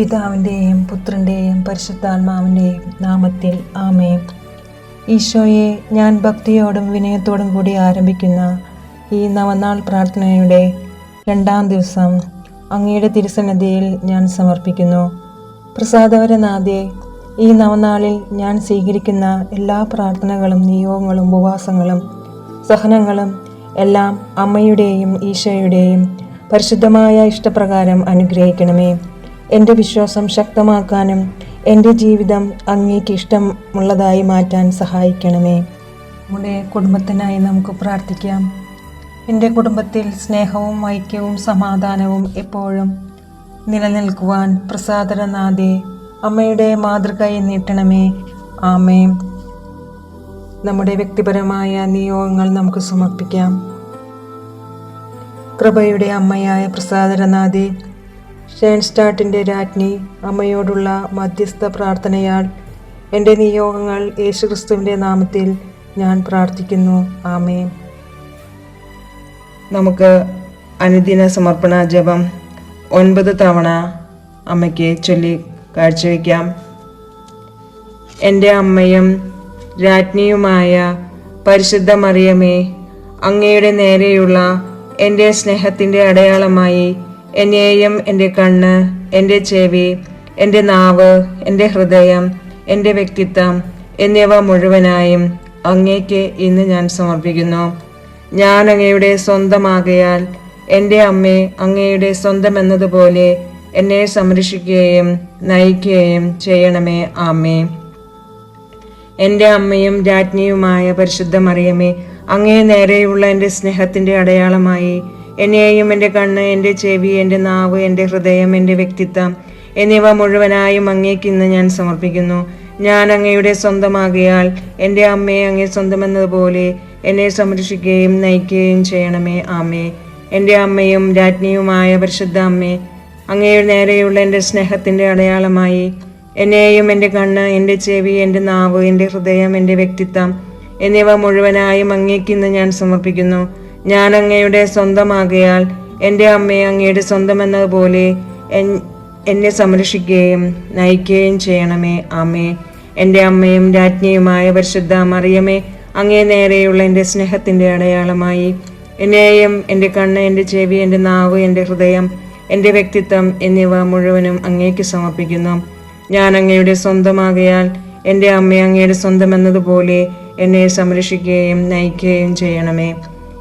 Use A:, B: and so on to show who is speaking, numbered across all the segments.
A: പിതാവിന്റെയും പുത്രന്റെയും പരിശുദ്ധാത്മാവിന്റെയും നാമത്തിൽ ആമേ ഈശോയെ ഞാൻ ഭക്തിയോടും വിനയത്തോടും കൂടി ആരംഭിക്കുന്ന ഈ നവനാൾ പ്രാർത്ഥനയുടെ രണ്ടാം ദിവസം അങ്ങയുടെ തിരുസന്നിധിയിൽ ഞാൻ സമർപ്പിക്കുന്നു. പ്രസാദവരനാഥെ ഈ നവനാളിൽ ഞാൻ സ്വീകരിക്കുന്ന എല്ലാ പ്രാർത്ഥനകളും നിയോഗങ്ങളും ഉപവാസങ്ങളും സഹനങ്ങളും എല്ലാം അമ്മയുടെയും ഈശോയുടെയും പരിശുദ്ധമായ ഇഷ്ടപ്രകാരം അനുഗ്രഹിക്കണമേ. എന്റെ വിശ്വാസം ശക്തമാക്കാനും എന്റെ ജീവിതം അങ്ങേക്ക് ഇഷ്ടമുള്ളതായി മാറ്റാൻ സഹായിക്കണമേ. നമ്മുടെ കുടുംബത്തിനായി നമുക്ക് പ്രാർത്ഥിക്കാം. എന്റെ കുടുംബത്തിൽ സ്നേഹവും ഐക്യവും സമാധാനവും എപ്പോഴും നിലനിൽക്കുവാൻ പ്രസാദരനാഥെ അമ്മയുടെ മാതൃകയെ നീട്ടണമേ. ആമേ നമ്മുടെ വ്യക്തിപരമായ നിയോഗങ്ങൾ നമുക്ക് സമർപ്പിക്കാം. കൃപയുടെ അമ്മയായ പ്രസാദരനാഥെ ഷേൻസ്റ്റാട്ടിന്റെ രാജ്ഞി അമ്മയോടുള്ള മധ്യസ്ഥ പ്രാർത്ഥനയാൽ എന്റെ നിയോഗങ്ങൾ യേശുക്രിസ്തുവിന്റെ നാമത്തിൽ ഞാൻ പ്രാർത്ഥിക്കുന്നു. ആമേ
B: നമുക്ക് അനുദിന സമർപ്പണ ജപം ഒൻപത് തവണ അമ്മയ്ക്ക് ചൊല്ലി കാഴ്ചവെക്കാം. എന്റെ അമ്മയും രാജ്ഞിയുമായ പരിശുദ്ധ മറിയമേ അങ്ങയുടെ നേരെയുള്ള എന്റെ സ്നേഹത്തിന്റെ അടയാളമായി എന്നെയും എന്റെ കണ്ണ് എന്റെ ചെവി എന്റെ നാവ് എന്റെ ഹൃദയം എന്റെ വ്യക്തിത്വം എന്നിവ മുഴുവനായും അങ്ങേക്ക് ഇന്ന് ഞാൻ സമർപ്പിക്കുന്നു. ഞാൻ അങ്ങയുടെ സ്വന്തമാകയാൽ എന്റെ അമ്മേ അങ്ങയുടെ സ്വന്തം എന്നതുപോലെ എന്നെ സംരക്ഷിക്കുകയും നയിക്കുകയും ചെയ്യണമേ ആമേ. എന്റെ അമ്മയും രാജ്ഞിയുമായ പരിശുദ്ധ മറിയമേ അങ്ങേ നേരെയുള്ള എന്റെ സ്നേഹത്തിന്റെ അടയാളമായി എന്നെയും എന്റെ കണ്ണ് എന്റെ ചെവി എന്റെ നാവ് എന്റെ ഹൃദയം എന്റെ വ്യക്തിത്വം എന്നിവ മുഴുവനായും അങ്ങേക്ക് ഇന്ന് ഞാൻ സമർപ്പിക്കുന്നു. ഞാൻ അങ്ങയുടെ സ്വന്തമാകിയാൽ എന്റെ അമ്മയെ അങ്ങേ സ്വന്തമെന്നതുപോലെ എന്നെ സംരക്ഷിക്കുകയും നയിക്കുകയും ചെയ്യണമേ ആമേ. എന്റെ അമ്മയും രാജ്ഞിയുമായ പരിശുദ്ധ അമ്മേ അങ്ങയുടെ നേരെയുള്ള എന്റെ സ്നേഹത്തിന്റെ അടയാളമായി എന്നെയും എന്റെ കണ്ണ് എന്റെ ചെവി എന്റെ നാവ് എന്റെ ഹൃദയം എന്റെ വ്യക്തിത്വം എന്നിവ മുഴുവനായും അങ്ങേക്ക് ഇന്ന് ഞാൻ സമർപ്പിക്കുന്നു. ഞാൻ അങ്ങയുടെ സ്വന്തമാകയാൽ എന്റെ അമ്മയെ അങ്ങയുടെ സ്വന്തമെന്നതുപോലെ എന്നെ സംരക്ഷിക്കുകയും നയിക്കുകയും ചെയ്യണമേ അമ്മേ എന്റെ അമ്മയും രാജ്ഞിയുമായ പരിശുദ്ധ മറിയമേ അങ്ങേ നേരെയുള്ള എന്റെ സ്നേഹത്തിന്റെ അടയാളമായി. എന്നെയും എന്റെ കണ്ണ് എന്റെ ചെവി എന്റെ നാവ് എന്റെ ഹൃദയം എന്റെ വ്യക്തിത്വം എന്നിവ മുഴുവനും അങ്ങേക്ക് സമർപ്പിക്കുന്നു. ഞാൻ അങ്ങയുടെ സ്വന്തമാകയാൽ എന്റെ അമ്മ അങ്ങയുടെ സ്വന്തമെന്നതുപോലെ എന്നെ സംരക്ഷിക്കുകയും നയിക്കുകയും ചെയ്യണമേ.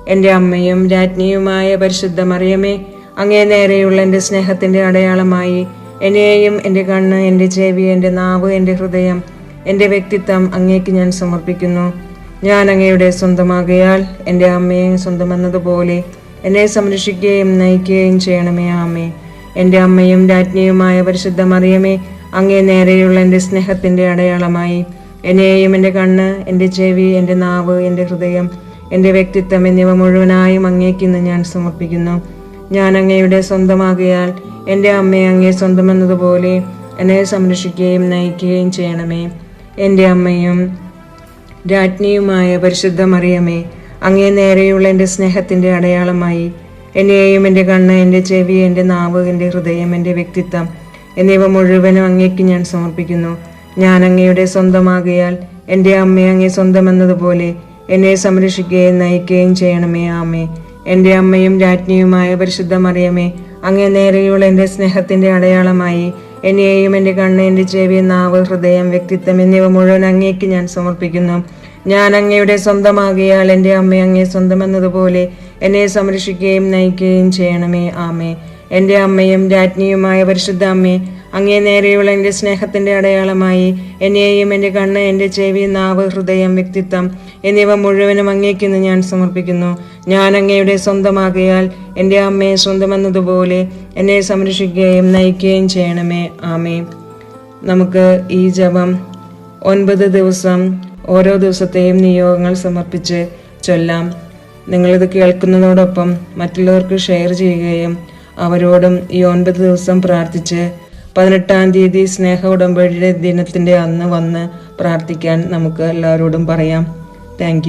B: എന്റെ അമ്മയും രാജ്ഞിയുമായ പരിശുദ്ധ മറിയമേ അങ്ങേ നേരെയുള്ള എന്റെ സ്നേഹത്തിന്റെ അടയാളമായി എന്നെയും എന്റെ കണ്ണ് എന്റെ ചെവി എന്റെ നാവ് എന്റെ ഹൃദയം എന്റെ വ്യക്തിത്വം അങ്ങേക്ക് ഞാൻ സമർപ്പിക്കുന്നു. ഞാൻ അങ്ങയുടെ സ്വന്തമാകയാൽ എന്റെ അമ്മയും സ്വന്തമെന്നതുപോലെ എന്നെ സംരക്ഷിക്കുകയും നയിക്കുകയും ചെയ്യണമേ ആമേ എന്റെ അമ്മയും രാജ്ഞിയുമായ പരിശുദ്ധ മറിയമേ അങ്ങേ നേരെയുള്ള എന്റെ സ്നേഹത്തിന്റെ അടയാളമായി എന്നെയും എന്റെ കണ്ണ് എന്റെ ചെവി എന്റെ നാവ് എന്റെ ഹൃദയം എന്റെ വ്യക്തിത്വം എന്നിവ മുഴുവനായും അങ്ങേക്ക് ഇന്ന് ഞാൻ സമർപ്പിക്കുന്നു. ഞാൻ അങ്ങയുടെ സ്വന്തമാകിയാൽ എന്റെ അമ്മയെ അങ്ങേ സ്വന്തമെന്നതുപോലെ എന്നെ സംരക്ഷിക്കുകയും നയിക്കുകയും ചെയ്യണമേ. എന്റെ അമ്മയും രാജ്ഞിയുമായ പരിശുദ്ധ മറിയമേ അങ്ങേ നേരെയുള്ള എന്റെ സ്നേഹത്തിന്റെ അടയാളമായി എന്നെയും എന്റെ കണ്ണ് എന്റെ ചെവി എന്റെ നാവ് എന്റെ ഹൃദയം എന്റെ വ്യക്തിത്വം എന്നിവ മുഴുവനും അങ്ങേക്ക് ഞാൻ സമർപ്പിക്കുന്നു. ഞാൻ അങ്ങയുടെ സ്വന്തമാകിയാൽ എന്റെ അമ്മയെ അങ്ങേ സ്വന്തമെന്നതുപോലെ എന്നെ സംരക്ഷിക്കുകയും നയിക്കുകയും ചെയ്യണമേ ആമേ. എന്റെ അമ്മയും രാജ്ഞിയുമായ പരിശുദ്ധ മറിയമേ അങ്ങേ നേരെയുള്ള എന്റെ സ്നേഹത്തിന്റെ അടയാളമായി എന്നെയും എന്റെ കണ്ണ് എന്റെ ചെവി നാവ് ഹൃദയം വ്യക്തിത്വം എന്നിവ മുഴുവൻ അങ്ങേക്ക് ഞാൻ സമർപ്പിക്കുന്നു. ഞാൻ അങ്ങയുടെ സ്വന്തമാകിയാൽ എന്റെ അമ്മ അങ്ങേ സ്വന്തമെന്നതുപോലെ എന്നെ സംരക്ഷിക്കുകയും നയിക്കുകയും ചെയ്യണമേ ആമേ. എന്റെ അമ്മയും രാജ്ഞിയുമായ പരിശുദ്ധ അമ്മേ അങ്ങേ നേരെയുള്ള എന്റെ സ്നേഹത്തിന്റെ അടയാളമായി. എന്നെയും എന്റെ കണ്ണ് എന്റെ ചെവി നാവ് ഹൃദയം വ്യക്തിത്വം എന്നിവ മുഴുവനും അങ്ങേക്കിന്ന് ഞാൻ സമർപ്പിക്കുന്നു. ഞാൻ അങ്ങയുടെ സ്വന്തമാകിയാൽ എന്റെ അമ്മയെ സ്വന്തമെന്നതുപോലെ എന്നെ സംരക്ഷിക്കുകയും നയിക്കുകയും ചെയ്യണമേ. ആമേ നമുക്ക് ഈ ജപം ഒൻപത് ദിവസം ഓരോ ദിവസത്തെയും നിയോഗങ്ങൾ സമർപ്പിച്ച് ചൊല്ലാം. നിങ്ങളിത് കേൾക്കുന്നതോടൊപ്പം മറ്റുള്ളവർക്ക് ഷെയർ ചെയ്യുകയും അവരോടും ഈ ഒൻപത് ദിവസം പ്രാർത്ഥിച്ച് പതിനെട്ടാം തീയതി സ്നേഹ ഉടമ്പടിയുടെ ദിനത്തിന്റെ അന്ന് വന്ന് പ്രാർത്ഥിക്കാൻ നമുക്ക് എല്ലാവരോടും പറയാം. താങ്ക്